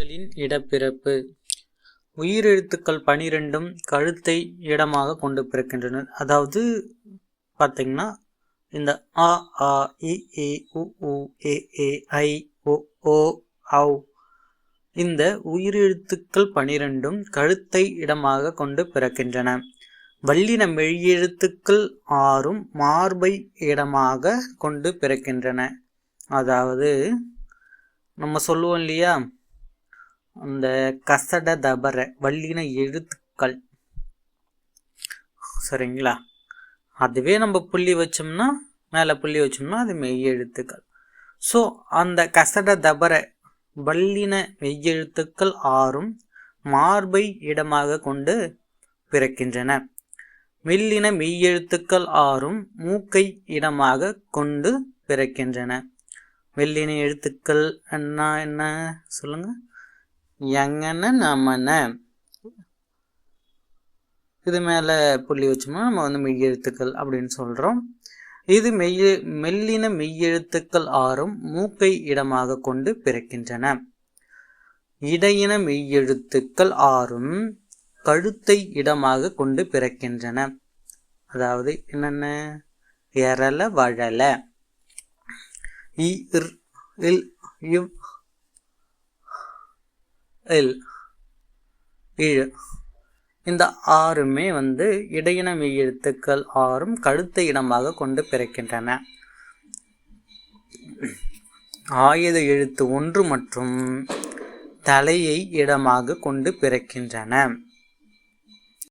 உயிரெழுத்துக்களின் இடப்பிறப்பு. உயிரெழுத்துக்கள் பனிரெண்டும் கழுத்தை இடமாக கொண்டு பிறக்கின்றன அதாவது பார்த்தீங்கன்னா இந்த அ ஆ இ ஏ உ உ ஏ ஏ ஐ ஓ ஓ ஔ. இந்த உயிரெழுத்துக்கள் பனிரெண்டும் கழுத்தை இடமாக கொண்டு பிறக்கின்றன. வல்லின மெய்யெழுத்துக்கள் ஆறும் மார்பை இடமாக கொண்டு பிறக்கின்றன. அதாவது நம்ம சொல்லுவோம் இல்லையா? அந்த கசட தபர வல்லின எழுத்துக்கள். சரிங்களா? அதுவே நம்ம புள்ளி வச்சோம்னா மேலே புள்ளி வச்சோம்னா அது மெய் எழுத்துக்கள். ஸோ அந்த கசட தபர வல்லின மெய்யெழுத்துக்கள் ஆறும் மார்பை இடமாக கொண்டு பிறக்கின்றன. மெல்லின மெய்யெழுத்துக்கள் ஆறும் மூக்கை இடமாக கொண்டு பிறக்கின்றன. மெல்லின எழுத்துக்கள் என்ன என்ன? சொல்லுங்கள் எங்கன நமன. இது மேலே புள்ளி வச்சோம்னா நம்ம வந்து மெய்யெழுத்துக்கள் அப்படின்னு சொல்கிறோம் இது மெய்ய மெல்லின மெய்யெழுத்துக்கள் ஆறும் மூக்கை இடமாக கொண்டு பிறக்கின்றன. இடையின மெய்யெழுத்துக்கள் ஆறும் கழுத்தை இடமாக கொண்டு பிறக்கின்றன. அதாவது என்னென்ன? எரல வழல. இல் இவ் எல் இழு இந்த ஆறுமே வந்து இடையின மெய்யெழுத்துக்கள் ஆறும் கழுத்தை இடமாக கொண்டு பிறக்கின்றன. ஆயுத எழுத்து ஒன்று மற்றும் தலையை இடமாக கொண்டு பிறக்கின்றன.